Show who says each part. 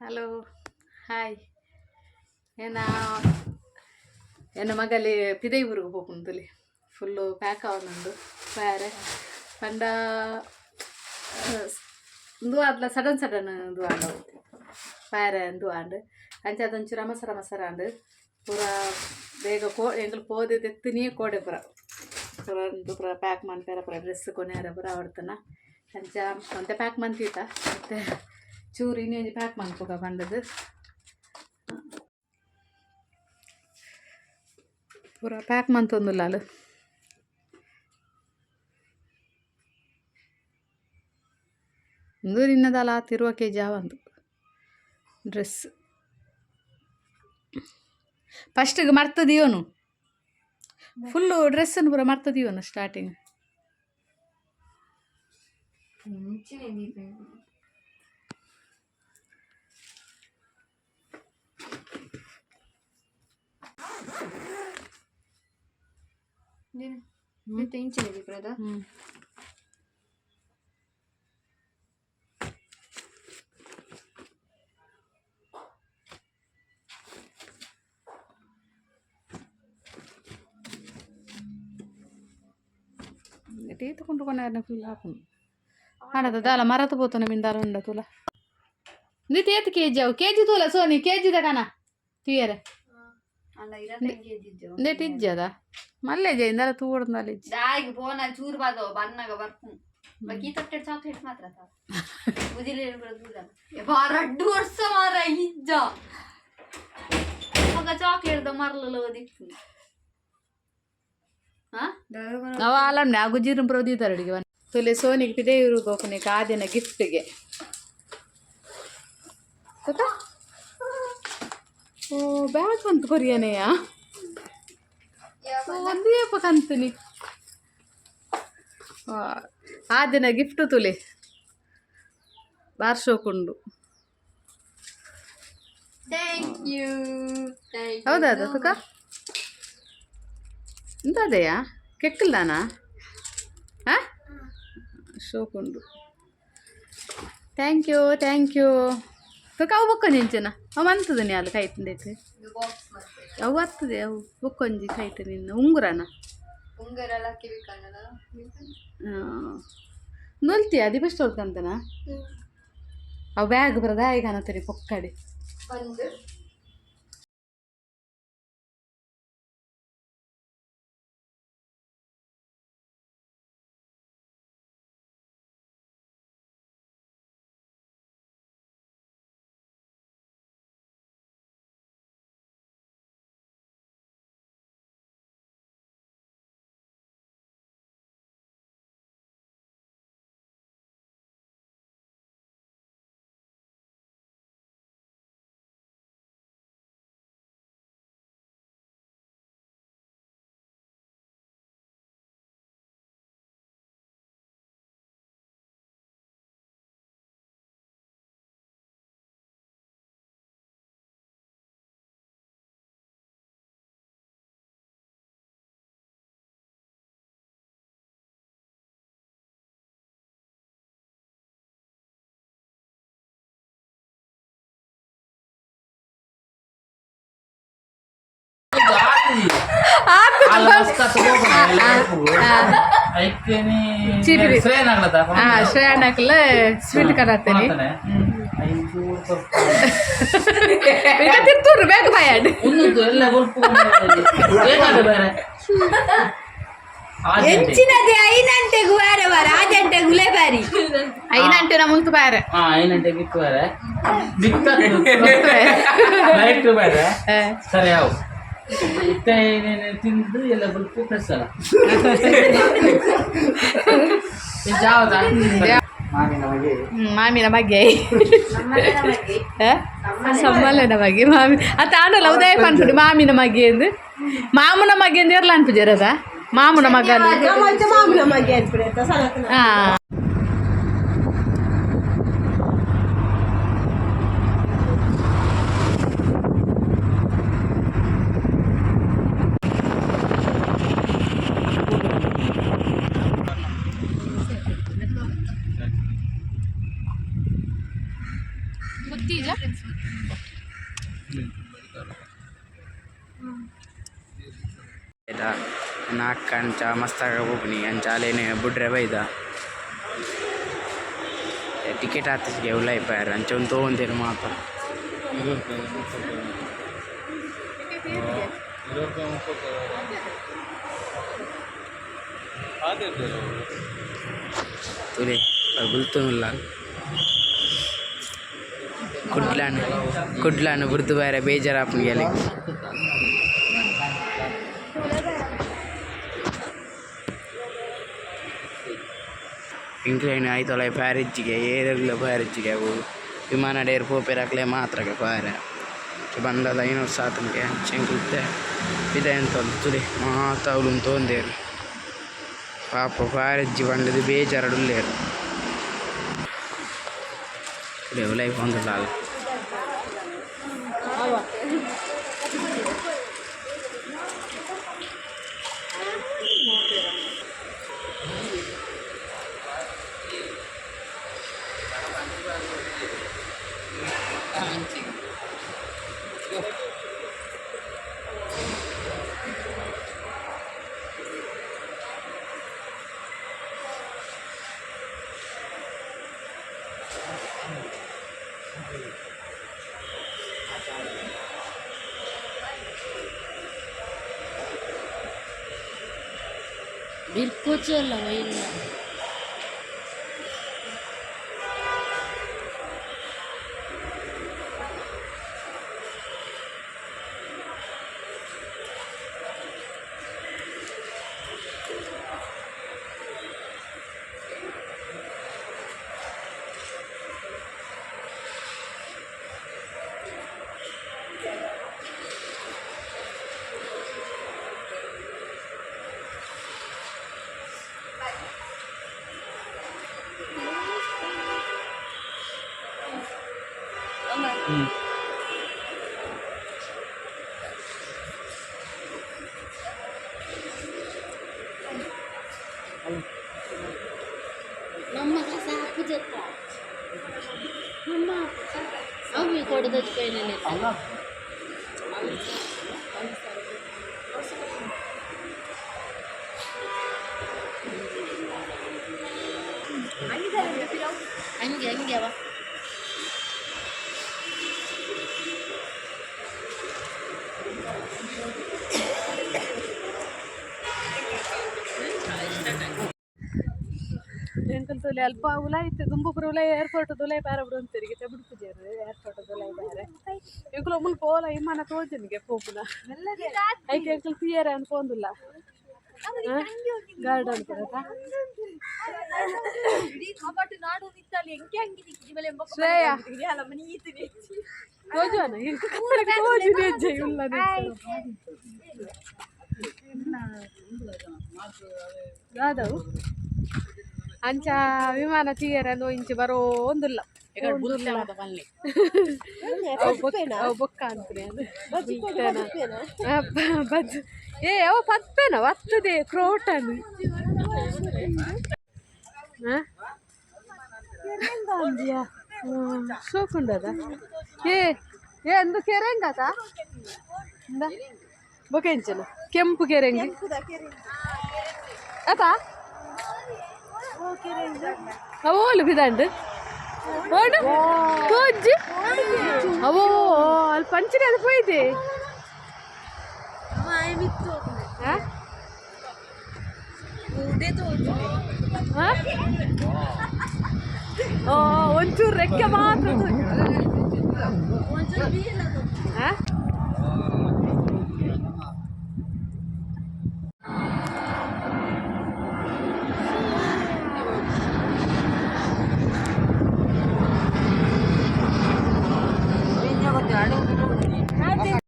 Speaker 1: Hello hi ಏನ ಎನ್ನ ಮಗಲಿ ಪಿದೈ ಊರಿಗೆ ಹೋಗುಂತಲಿ ಫುಲ್ಲು ಪ್ಯಾಕ್ ಅವನೊಂದು ಬೇರೆ ಪಂಡ ಇಂದು ಆದ್ಲ ಸಡನ್ ಸಡನ್ ಇಂದು ಆಂಡ ಬೇರೆ ಇಂದು ಆಂಡ್ ಅಂಚೆ ಅದೊಂಚೂರು ರಮಸ ರಮಸರ ಆಂಡ್ ಪೂರ ಬೇಗ ಕೋ ಎಂಗಲ್ ಪೋದೆ ತೆತ್ತಿನೇ ಕೋಡೆ ಪುರ. ಪೂರ ಇಂದು ಪೂರ ಪ್ಯಾಕ್ ಮಾಡ್ತಾರೆ ಪುರ ಡ್ರೆಸ್ ಕೊನೆಯಾರ ಪುರ ಆವಡ್ತನ ಅಂಚ ಒಂತೆ ಪ್ಯಾಕ್ ಮಂತೀತ ಮತ್ತೆ ಚೂರು ಇನ್ನೊಂದು ಪ್ಯಾಕ್ ಮಾಡ್ಕೋಕ ಬಂದದ್ದು. ಪೂರ ಪ್ಯಾಕ್ ಮಂತೊಂದುಲ್ಲ ಅಲ್ಲ ಒಂದು ನಿನ್ನದಲ್ಲ ತಿರುವ ಕೆ ಜಿ ಅವಂದು. ಡ್ರೆಸ್ ಫಸ್ಟಿಗೆ ಮರ್ತದಿಯೋನು ಫುಲ್ಲು ಡ್ರೆಸ್ಸನ್ನು ಪೂರ ಮರ್ತದಿಯೋನು ಸ್ಟಾರ್ಟಿಂಗ್
Speaker 2: ಇಂಚಿನ ದೀಪ್ರದ
Speaker 1: ಟೀತ್ ಕುಂಟ್ಕೊಂಡಾರ ಫುಲ್ ಹಾಕೊಂಡು ಹಣದ ದಾಲ ಮರತು ಪೋತನ ಮಿಂದಾಲ ಉಂಡ ತುಲ ನಿತ್ ಏತ್ ಕೆ ಜಿ ಅವು ಕೆ ಜಿ ತೂಲ ಸೋನಿ ಕೆ
Speaker 2: ಜಿ ದಗಾನ ತುಯರ
Speaker 1: ನೆಟ್ ಇಜ್ಜದ ಮಲ್ಲೆ ಜೈ ಇಂದಾಲ ತೂಡ್ದಾಲ ಇಜ್ಜ
Speaker 2: ದಾಗಿ ಫೋನ್ ಅಲ್ಲಿ ಚೂರು ಬಾದೋ ಬನ್ನಾಗ ಬರ್ತು ಬಾಕಿ ತಟ್ಟೆ ಚಾಕ್ಲೇಟ್ ಮಾತ್ರ ಉದಿಲೇನು ಬರೋದು ಬಾರಡ್ಡು ವರ್ಷ ಮಾರ ಇಜ್ಜ ಆಗ ಚಾಕ್ಲೇಟ್ದ ಮರಲಲ್ಲ ಓದಿತ್ತು
Speaker 1: ಅವ ಆ ಗುಜ್ಜಿರ ಪ್ರೊದೀತಾರೆ ಅಡಿಗೆ ತುಲೆ ಸೋನಿಗೆ ಪಿದೆ ಇವ್ರಿಗೆ ಆ ಕಾದಿನ ಗಿಫ್ಟ್ಗೆ. ಓ ಬ್ಯಾಗ್ ಬಂತು ಕೊರಿಯನೆಯ ಒಂದೇ ಕಂತನಿ ಆ ದಿನ ಗಿಫ್ಟ್ ತುಲೆ. ಬಾರ್ಸೋಕೊಂಡು ಹೌದಾ ಅದು ಎಂತದೆಯಾ ಕೆಕ್ಕಲ್ಲಾನಾ ಹಾಂ? ಶೋಕೊಂಡು ಥ್ಯಾಂಕ್ ಯು ಥ್ಯಾಂಕ್ ಯು ಅವು ಬೊಕ್ಕ ನಿಂಚನ? ಅವು ಅಂತದ ನೀ ಅಲ್ಲಿ ಕೈ ತಿಂದೈತೆ
Speaker 2: ಬಾಕ್ಸ್ ಮತ್ತೆ
Speaker 1: ಅವು ಹತ್ತದೆ ಅವು ಬೊಕ್ಕೊಂಜಿ ಕೈತ ನಿನ್ನ ಉಂಗುರನ?
Speaker 2: ಉಂಗುರ ಎಲ್ಲ ಕಿವಿಕಣ್ಣದ
Speaker 1: ನೊಲ್ತಿ ಅದು ಬೆಸ್ಟ್ ಹೊಲ್ಕಂತನ ಅವು ಬ್ಯಾಗ್ ಬರದ ಈಗ ಅನ್ನತ್ತೀನಿ ಪೊಕ್ಕಡಿ. ಚೀಪಿರಿ. ಹಾಂ ಶ್ರೇಯಣ್ಣಕ್ಲ ಸ್ವೀಟ್ ಕರತ್ತೀನಿ ತಿರ್ತೂರು ಬೇಗ ಬಾಯಾಡಿ
Speaker 2: ಹೆಂಚಿನದೆ ಐನಂಟೆಗೂ ಬೇರೆ ಬಾರ ಆ ಗಂಟೆಗೂ ಬಾರಿ?
Speaker 1: ಐನಂಟೆ ನಾ ಮುಂತು ಬಾರೆ.
Speaker 3: ಐನಂಟೆಗೆ ಇಟ್ಟು ಬೇರೆ. ಲೈಟ್ ಬೇರೆ. ಸರಿ ಯಾವ ಏನೇನು ತಿಂದು ಎಲ್ಲ ಅಲ್ಲ ಬಗೆ
Speaker 1: ಹ್ಮ್, ಮಾಮಿನ ಬಗ್ಗೆ ಸಮ್ಮಲನ ಬಗ್ಗೆ ಮಾಮಿ ಅತ್ತ ತಾಂಡಲ್ಲ ಉದಯ ಅನ್ಸುಡಿ ಮಾಮಿನ ಮಗ್ಗೆ ಎಂದು. ಮಾಮನ ಮಗ್ಗೆ ಎಂದು ಇರ್ಲ ಅನ್ಪಿದ್ದೀರದ ಮಾಮನ ಮಗ ಹಾ.
Speaker 4: ಆಯ್ತಾ ನಾಲ್ಕು ಕಣ್ ಚಾ ಮಸ್ತಾಗ ಹೋಗ್ನಿ ಅನ್ ಚಾಲೇನೆ ಬೈದ ಟಿಕೆಟ್ ಹಾಕಿಸ್ಗೆ ಉಲ್ಲ ಇಪ್ಪಾರ ಅಂಚೊಂದು ತೊಗೊಂತೇನು ಮಾತು ತುಲೇ ಗುಲ್ತುಲ್ಲ ಕುಡ್ಲಾನ್ ಕುಡ್ಲಾನ್ ಗುರ್ತು ಬೇರೆ ಬೇಜಾರಾಪು ಹೇಳಿ ಇಂಕ್ಲೈನ್ ಆಯ್ತು ಅಲ್ಲ ಪ್ಯಾರಿಜ್ಜಿಗೆ ಏರಿಲ್ಲ ಪ್ಯಾರಿಜ್ಜಿಗೆ ಅವು ವಿಮಾನ ಡೇರ್ ಪೋಪೆರಾಕ್ಲೆ ಮಾತ್ರಕ್ಕೆ ಪಾರ ಬಂದದ ಐನೂರು ಸಾತನಿಗೆ ಚೆಂಕುತ್ತೆ ಇದೆ ಅಂತ ತುಳಿ ಮಾತಾವಲು ತೋಂದೇರು ಪಾಪ ಪಾರಜ್ಜಿ ಬಂದದು ಬೇಜಾರಡುಲ್ಲೇರು ಲೈಫ್ ಒಂದು Lal
Speaker 5: わ。Thank you. Bir koca la bayılma. ನಮ್ಮ ಸಾಕು ಜೊತ್ತ ನಮ್ಮ ಅವು ಕೊಡದ ಕೈನಲ್ಲಿ ಹಂಗೆ ಹಂಗೆ ಅವ
Speaker 1: ಎಂಕಲ್ ತೊಲೆ ಅಲ್ಪ ಉಲಾಯ್ತು ದುಂಬುಪುರ ಉಲಾಯ್ ಏರ್ಪೋರ್ಟ್ ದುಲಾಯ್ ಬೇರೆ ಬಿಡು ಅಂತೀರಿಗೆ ತೆಬಿಡು ಪೂಜೆರು ಏರ್ಪೋರ್ಟ್ ದುಲಾಯ್ ಬೇರೆ ಎಂಕಲ್ ಒಮ್ಮನ್ ಪೋಲ ವಿಮಾನ ತೋಜನಿಗೆ ಪೋಪುನ ಐಕೆ ಎಂಕಲ್ ಪಿಯರ್ ಅನ್ಕೊಂದಿಲ್ಲ ಗಾರ್ಡನ್ ಕೊಡತಾ ಶ್ರೇಯ ತೋಜುವನ ತೋಜು ನೆಜ್ಜೆ ಇಲ್ಲ ಯಾದವು ಅಂಚ ವಿಮಾನ ತೀಯರ ಒಂದು ಇಂಚು ಬರೋ ಒಂದಿಲ್ಲ. ಅವು ಬೊಕ್ಕ ಅಂತೀನಿ ಏ ಅವ ಪತ್ಪೇನ ಒತ್ತದೆ ಕ್ರೋಟನ್. ಸೋಕುಂಡದ ಏ ಏ ಅಂದು ಕೆರೆಂಗತ ಬೊಕೆಂಚನ ಕೆಂಪು ಕೆರೆಂಗಿ? ಅತಾ ಅವೋಲು ಬಿದಂಡು ಓಡು ತೋಜ್ಜಿ ಅವೋ ಅಲ್ಲಿ ಪಂಚರಿ ಅದು ಹೋಯ್ದೆ ಹಾ? ಹಾ? ಓ ಒಂಚೂರು ರೆಕ್ಕೆ ಮಾತ್ರ ತೋಜು. ಹಾ?